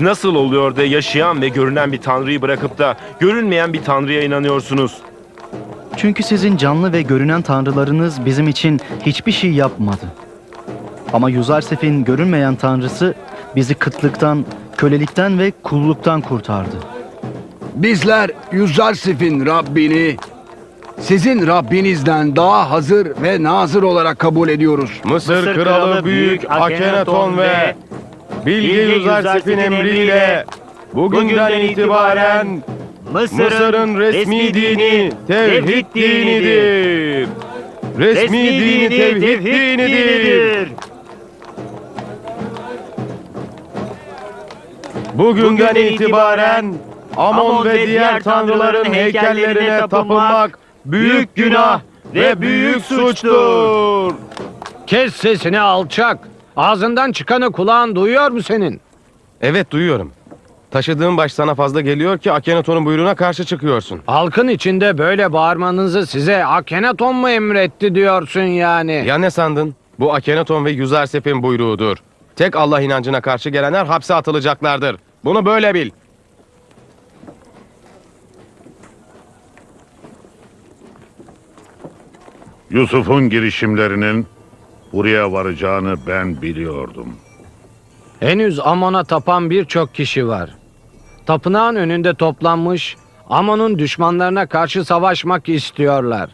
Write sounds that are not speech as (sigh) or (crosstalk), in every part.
Nasıl oluyor da yaşayan ve görünen bir tanrıyı bırakıp da görünmeyen bir tanrıya inanıyorsunuz? Çünkü sizin canlı ve görünen tanrılarınız bizim için hiçbir şey yapmadı. Ama Yuzarsef'in görünmeyen tanrısı bizi kıtlıktan, kölelikten ve kulluktan kurtardı. Bizler Yüzarsif'in Rabbini sizin Rabbinizden daha hazır ve nazır olarak kabul ediyoruz. Mısır, kralı büyük Akenaton ve Bilge Yüzarsif'in emriyle bugünden itibaren Mısır'ın resmi dini tevhid dinidir. Resmi dini tevhid dinidir. Bugünden itibaren Amon ve diğer tanrıların heykellerine tapınmak büyük günah ve büyük suçtur. Kes sesini alçak. Ağzından çıkanı kulağın duyuyor mu senin? Evet duyuyorum. Taşıdığın baş sana fazla geliyor ki Akhenaton'un buyruğuna karşı çıkıyorsun. Halkın içinde böyle bağırmanızı size Akhenaton mu emretti diyorsun yani? Ya ne sandın? Bu Akhenaton ve Yüzarsef'in buyruğudur. Tek Allah inancına karşı gelenler hapse atılacaklardır. Bunu böyle bil. Yusuf'un girişimlerinin buraya varacağını ben biliyordum. Henüz Amon'a tapan birçok kişi var. Tapınağın önünde toplanmış Amon'un düşmanlarına karşı savaşmak istiyorlar.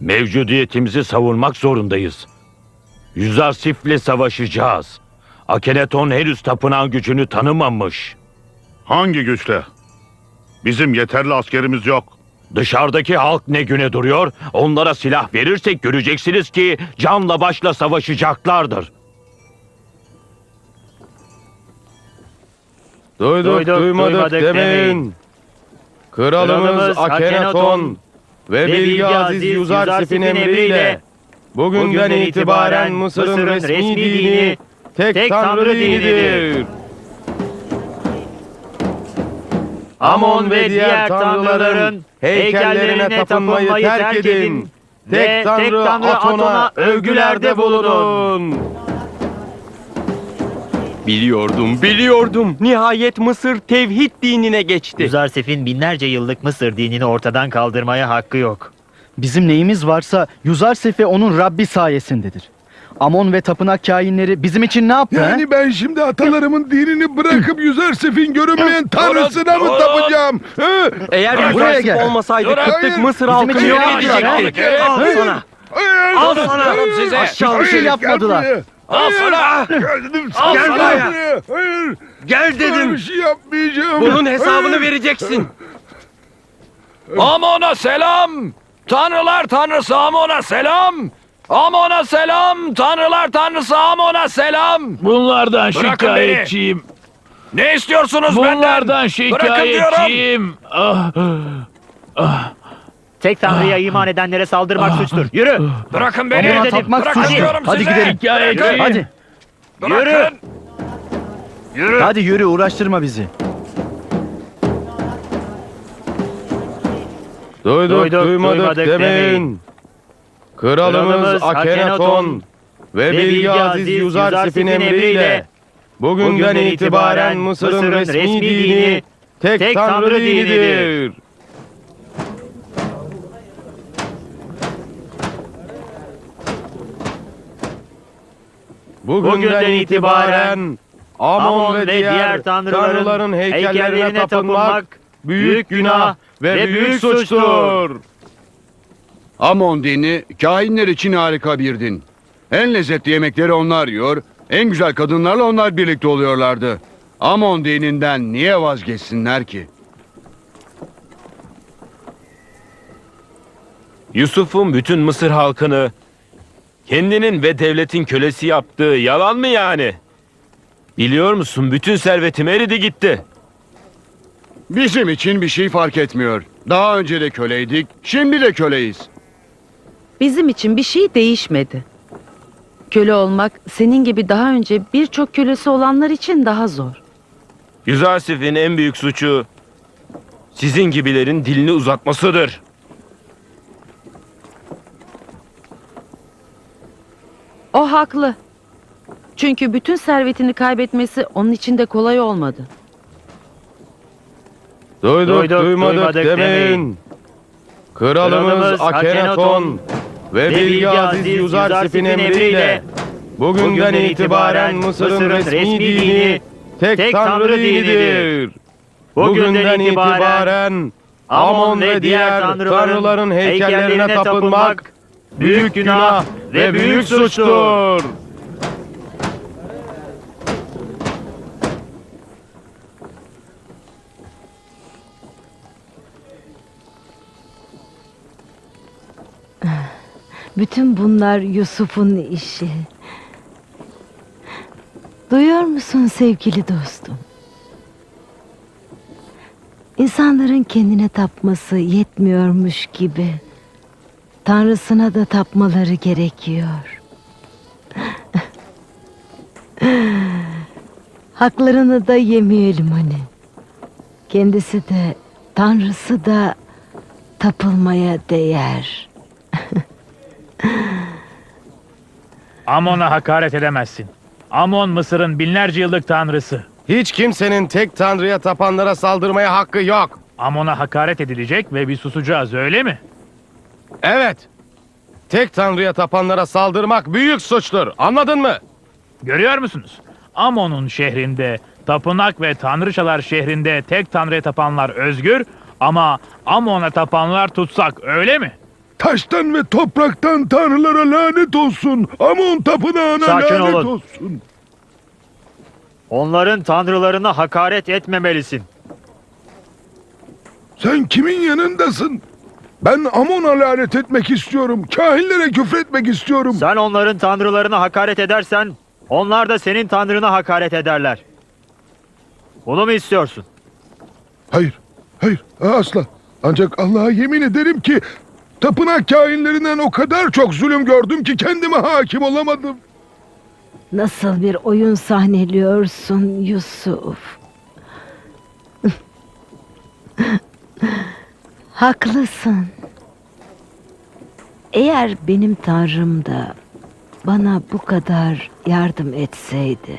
Mevcudiyetimizi savunmak zorundayız. Yüzarsif'le savaşacağız. Akeneton henüz tapınağın gücünü tanımamış. Hangi güçle? Bizim yeterli askerimiz yok. Dışarıdaki halk ne güne duruyor? Onlara silah verirsek göreceksiniz ki canla başla savaşacaklardır. Duyduk, Duyduk, duymadık, duymadık demeyin. demeyin. Kralımız Kralımız Akhenaton ve Bilge Aziz Yüzarsif'in emriyle bugünden itibaren Mısır'ın resmi dini tek tanrı dinidir. Amon ve diğer tanrıların heykellerine tapınmayı terk edin. Tek tanrı Aton'a övgülerde bulunun. Biliyordum, biliyordum. Nihayet Mısır tevhid dinine geçti. Yüzarsif'in binlerce yıllık Mısır dinini ortadan kaldırmaya hakkı yok. Bizim neyimiz varsa Yuzarsef ve onun Rabbi sayesindedir. Amon ve tapınak kainleri bizim için ne yaptı? Yani ben şimdi atalarımın dinini bırakıp Yüzarsif'in görünmeyen tanrısına mı tapacağım? Eğer Buraya gel. olmasaydı kıtlık. Mısır halkını yok edecekti. Al sana. Al sana size. Aşağı bir şey yapmadılar. Al sana. Geldim Al Gel sana. buraya. Hayır. Gel dedim. bir şey yapmayacağım. Bunun hesabını Hayır. vereceksin. Amon'a selam! Tanrılar tanrısı Amon'a selam! Amon'a selam! Tanrılar tanrısı Amon'a selam! Bunlardan Bırakın şikayetçiyim. Ne istiyorsunuz Bunlardan benden? Şikayetçiyim. Ah, Tek tanrıya iman edenlere saldırmak suçtur. Yürü. Bırakın beni! Amona tapmak Bırakın suçtur. Hadi size! gidelim. şikayetçiyim. Hadi. Bırakın! Hadi yürü uğraştırma bizi. Duyduk, Duyduk, duymadık, duymadık demeyin. demeyin. Kralımız Akhenaton ve Bilge Aziz Yüzarsif'in emriyle bugünden itibaren Mısır'ın resmi dini tek tanrı dinidir. Bugünden itibaren Amon ve diğer tanrıların heykellerine tapınmak büyük günah ve büyük suçtur. Amon dini kahinler için harika bir din. En lezzetli yemekleri onlar yiyor, en güzel kadınlarla onlar birlikte oluyorlardı. Amon dininden niye vazgeçsinler ki? Yusuf'un bütün Mısır halkını kendinin ve devletin kölesi yaptığı yalan mı yani? Biliyor musun bütün servetim eridi gitti. Bizim için bir şey fark etmiyor. Daha önce de köleydik, şimdi de köleyiz. Bizim için bir şey değişmedi. Köle olmak senin gibi daha önce birçok kölesi olanlar için daha zor. Yüzarsif'in en büyük suçu sizin gibilerin dilini uzatmasıdır. O haklı. Çünkü bütün servetini kaybetmesi onun için de kolay olmadı. Duyduk, Duyduk, duymadık, duymadık demeyin. demeyin. Kralımız Kralımız Akenaton Akhenaton ve Bilge Aziz Yüzarsif'in emriyle bugünden itibaren Mısır'ın resmi dini tek tanrı dinidir. Bugünden itibaren Amon ve diğer tanrıların heykellerine tapınmak büyük günah ve büyük suçtur. Bütün bunlar Yusuf'un işi. Duyuyor musun sevgili dostum? İnsanların kendine tapması yetmiyormuş gibi Tanrısına da tapmaları gerekiyor. Haklarını da yemeyelim hani. Kendisi de Tanrısı da tapılmaya değer. Amon'a hakaret edemezsin. Amon Mısır'ın binlerce yıllık tanrısı. Hiç kimsenin tek tanrıya tapanlara saldırmaya hakkı yok. Amon'a hakaret edilecek ve bir susacağız öyle mi? Evet. Tek tanrıya tapanlara saldırmak büyük suçtur. Anladın mı? Görüyor musunuz? Amon'un şehrinde, tapınak ve tanrıçalar şehrinde tek tanrıya tapanlar özgür ama Amon'a tapanlar tutsak öyle mi? Taştan ve topraktan tanrılara lanet olsun. Amon tapınağına Sakin lanet olun. olsun. Onların tanrılarına hakaret etmemelisin. Sen kimin yanındasın? Ben Amon'a lanet etmek istiyorum. Kahinlere küfretmek istiyorum. Sen onların tanrılarına hakaret edersen onlar da senin tanrına hakaret ederler. Bunu mu istiyorsun? Hayır, hayır, asla. Ancak Allah'a yemin ederim ki tapınak kahinlerinden o kadar çok zulüm gördüm ki kendime hakim olamadım. Nasıl bir oyun sahneliyorsun Yusuf? (laughs) Haklısın. Eğer benim tanrım da bana bu kadar yardım etseydi,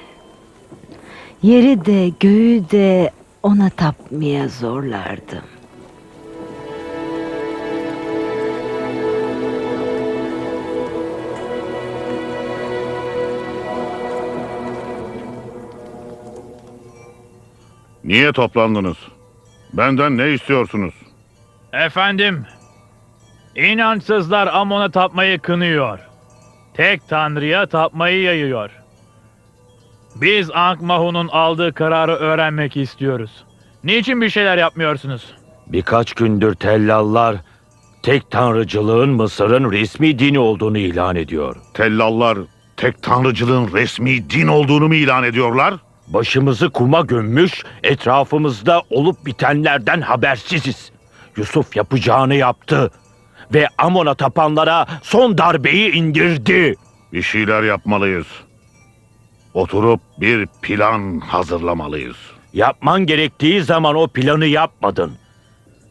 yeri de göğü de ona tapmaya zorlardım. Niye toplandınız? Benden ne istiyorsunuz? Efendim, inançsızlar Amon'a tapmayı kınıyor. Tek tanrıya tapmayı yayıyor. Biz Ankh-Mahu'nun aldığı kararı öğrenmek istiyoruz. Niçin bir şeyler yapmıyorsunuz? Birkaç gündür tellallar tek tanrıcılığın Mısır'ın resmi dini olduğunu ilan ediyor. Tellallar tek tanrıcılığın resmi din olduğunu mu ilan ediyorlar? Başımızı kuma gömmüş, etrafımızda olup bitenlerden habersiziz. Yusuf yapacağını yaptı ve Amon'a tapanlara son darbeyi indirdi. Bir şeyler yapmalıyız. Oturup bir plan hazırlamalıyız. Yapman gerektiği zaman o planı yapmadın.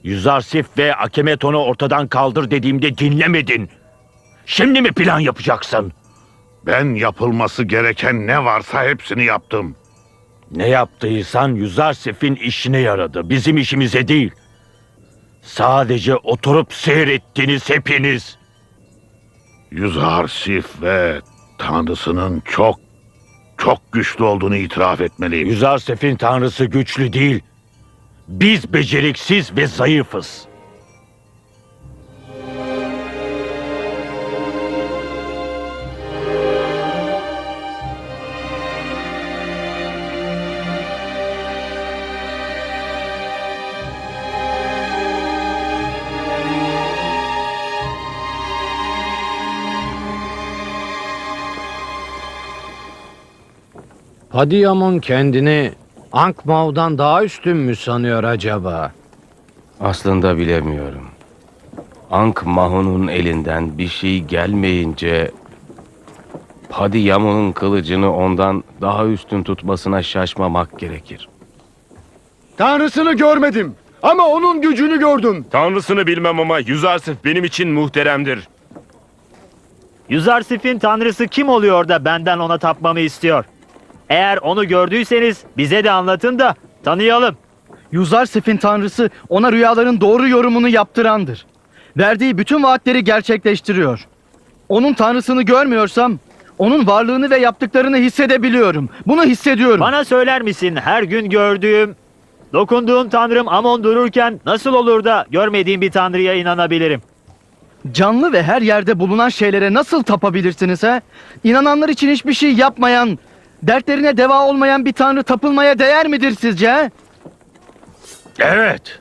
Yüzarsif ve Akemeton'u ortadan kaldır dediğimde dinlemedin. Şimdi mi plan yapacaksın? Ben yapılması gereken ne varsa hepsini yaptım. Ne yaptıysan Yüzarsif'in işine yaradı. Bizim işimize değil. Sadece oturup seyrettiniz hepiniz. Yüzarsif ve tanrısının çok çok güçlü olduğunu itiraf etmeliyim. Yüzarsif'in tanrısı güçlü değil. Biz beceriksiz ve zayıfız. Padiyamon kendini Ankmav'dan daha üstün mü sanıyor acaba? Aslında bilemiyorum. Ank Mahun'un elinden bir şey gelmeyince Yamon'un kılıcını ondan daha üstün tutmasına şaşmamak gerekir. Tanrısını görmedim ama onun gücünü gördüm. Tanrısını bilmem ama Yüzarsif benim için muhteremdir. Yuzarsif'in tanrısı kim oluyor da benden ona tapmamı istiyor? Eğer onu gördüyseniz bize de anlatın da tanıyalım. Yuzarsif'in tanrısı ona rüyaların doğru yorumunu yaptırandır. Verdiği bütün vaatleri gerçekleştiriyor. Onun tanrısını görmüyorsam onun varlığını ve yaptıklarını hissedebiliyorum. Bunu hissediyorum. Bana söyler misin her gün gördüğüm, dokunduğum tanrım Amon dururken nasıl olur da görmediğim bir tanrıya inanabilirim? Canlı ve her yerde bulunan şeylere nasıl tapabilirsiniz he? İnananlar için hiçbir şey yapmayan, dertlerine deva olmayan bir tanrı tapılmaya değer midir sizce? Evet.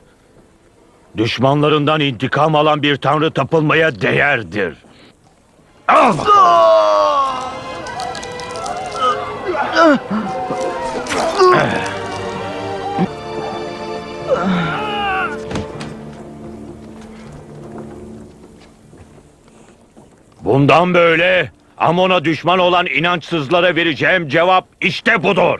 Düşmanlarından intikam alan bir tanrı tapılmaya değerdir. Al. Bundan böyle Amon'a düşman olan inançsızlara vereceğim cevap işte budur.